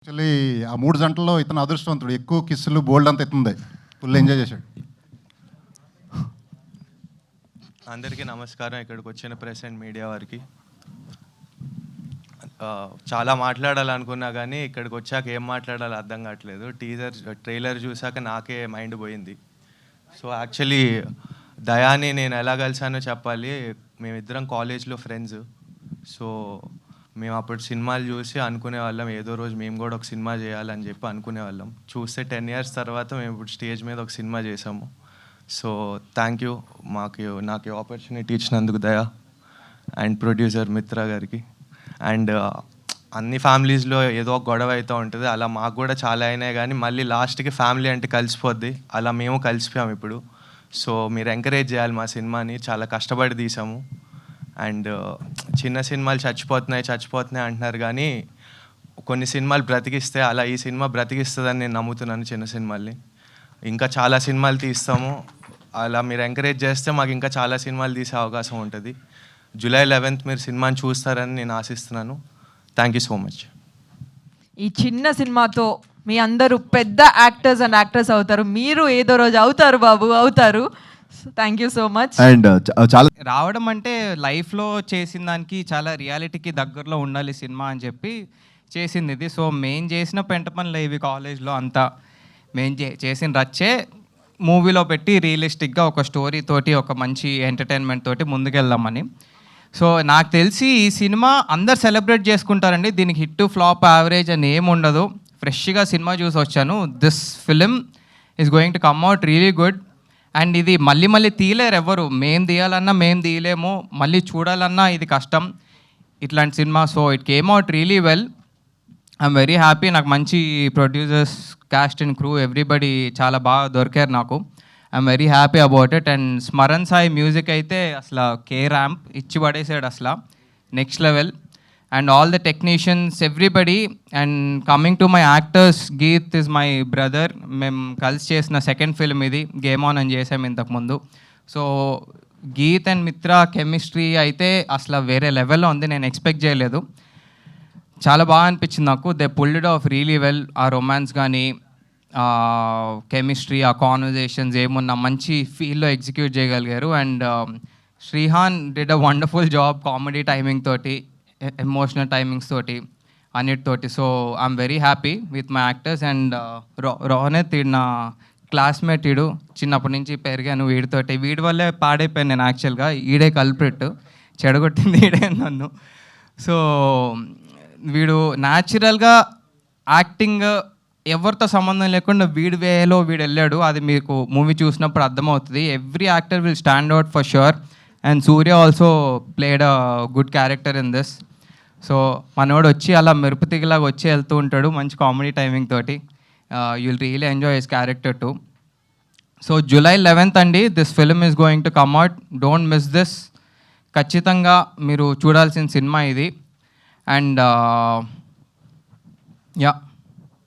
Actually ఆ మూడు జంటల్లో ఇతను అదృష్టవంతుడు. ఎక్కువ కిస్సులు బోల్డ్ అంత ఇస్తుంది ఫుల్ ఎంజాయ్ చేశాడు. అందరికీ నమస్కారం. ఇక్కడికి వచ్చిన ప్రెస్ అండ్ మీడియా వారికి. చాలా మాట్లాడాలనుకున్నా కానీ ఇక్కడికి వచ్చాక ఏం మాట్లాడాలో అర్థం కావట్లేదు. టీజర్ ట్రైలర్ చూసాక నాకే మైండ్ పోయింది. సో యాక్చువల్లీ దయాని నేను ఎలా కలిసానో చెప్పాలి. మేమిద్దరం కాలేజ్లో ఫ్రెండ్స్. సో మేము అప్పుడు సినిమాలు చూసి అనుకునే వాళ్ళం ఏదో రోజు మేము కూడా ఒక సినిమా చేయాలని చెప్పి అనుకునే వాళ్ళం. చూస్తే టెన్ ఇయర్స్ తర్వాత మేము ఇప్పుడు స్టేజ్ మీద ఒక సినిమా చేసాము సో థ్యాంక్ యూ మాకు నాకు ఆపర్చునిటీ ఇచ్చినందుకు దయా. అండ్ ప్రొడ్యూసర్ మిత్ర గారికి. అండ్ అన్ని ఫ్యామిలీస్లో ఏదో ఒక గొడవ అవుతూ ఉంటుంది. అలా మాకు కూడా చాలా అయినాయి కానీ మళ్ళీ లాస్ట్కి ఫ్యామిలీ అంటే కలిసిపోద్ది. అలా మేము కలిసిపోయాం ఇప్పుడు. సో మీరు ఎంకరేజ్ చేయాలి మా సినిమాని. చాలా కష్టపడి తీసాము. అండ్ చిన్న సినిమాలు చచ్చిపోతున్నాయి చచ్చిపోతున్నాయి అంటున్నారు కానీ కొన్ని సినిమాలు బ్రతికిస్తే అలా ఈ సినిమా బ్రతికిస్తుందని నేను నమ్ముతున్నాను చిన్న సినిమాల్ని. ఇంకా చాలా సినిమాలు తీస్తాము. అలా మీరు ఎంకరేజ్ చేస్తే మాకు ఇంకా చాలా సినిమాలు తీసే అవకాశం ఉంటుంది. జూలై లెవెన్త్ మీరు సినిమాని చూస్తారని నేను ఆశిస్తున్నాను. థ్యాంక్ యూ సో మచ్ ఈ చిన్న సినిమాతో మీ అందరూ పెద్ద యాక్టర్స్ అండ్ యాక్టర్స్ అవుతారు. మీరు ఏదో రోజు అవుతారు బాబు అవుతారు. Thank you so much and చాలా రావడం అంటే లైఫ్లో చేసిన దానికి చాలా రియాలిటీకి దగ్గరలో ఉండాలి సినిమా అని చెప్పి చేసింది ఇది. సో మేము చేసిన పెంట పనులు ఇవి కాలేజ్లో అంతా. మేము చే చేసిన రచ్చే మూవీలో పెట్టి రియలిస్టిక్గా ఒక స్టోరీ తోటి ఒక మంచి ఎంటర్టైన్మెంట్ తోటి ముందుకెళ్దామని. సో నాకు తెలిసి ఈ సినిమా అందరు సెలబ్రేట్ చేసుకుంటారండి. దీనికి హిట్ ఫ్లాప్ యావరేజ్ అని ఏమి ఉండదు. ఫ్రెష్గా సినిమా చూసి వచ్చాను. This film is going to come out really good. And ఇది మళ్ళీ మళ్ళీ తీయలేరు ఎవరు. మేం తీయాలన్నా మేం తీయలేము. మళ్ళీ చూడాలన్నా ఇది కష్టం. ఇట్లాంటి cinema so it came out really well. I'm very happy. నాకు మంచి producers cast and crew everybody చాలా బాగా దొరికారు నాకు. I'm very happy about it. And Smaran Sai music అయితే అసలు కే ర్యాంప్ ఇచ్చి పడేసాడు అసలు. Next level. And all the technicians everybody and coming to my actors Geeth is my brother మేము కలిసి చేసిన సెకండ్ ఫిల్మ్ ఇది గేమ్ ఆన్ అని చేసాము ఇంతకుముందు so Geeth and Mitra chemistry అయితే అసలు వేరే లెవెల్లో ఉంది నేను ఎక్స్పెక్ట్ చేయలేదు. చాలా బాగా అనిపించింది నాకు. They pulled off really well ఆ రొమాన్స్ కానీ కెమిస్ట్రీ ఆ కాన్వర్జేషన్స్ ఏమున్నా మంచి ఫీల్లో ఎగ్జిక్యూట్ చేయగలిగారు. And Shrihan did a wonderful job comedy timing తోటి. E-, ఎమోషనల్ టైమింగ్స్ తోటి అన్నిటితోటి so I'm very happy with my actors and Rohanath ఈడు నా క్లాస్మేట్ ఈడు చిన్నప్పటి నుంచి పెరిగాను వీడితోటి వీడి వల్లే పాడైపోయాను నేను యాక్చువల్గా ఈడే కల్ప్రిట్ చెడగొట్టింది ఈడే నన్ను. సో వీడు న్యాచురల్గా యాక్టింగ్ ఎవరితో సంబంధం లేకుండా వీడి వేలో వీడు వెళ్ళాడు. అది మీకు మూవీ చూసినప్పుడు అర్థమవుతుంది. Every actor will stand out for sure and Surya also played a good character in this so మనోడు వచ్చి అలా మెరుపుతిగిలాగా వచ్చి వెళ్తూ ఉంటాడు మంచి కామెడీ టైమింగ్ తోటి. You'll really enjoy his character too so July eleventh అండి this film is going to come out don't miss this ఖచ్చితంగా మీరు చూడాల్సిన సినిమా ఇది. And yeah uh,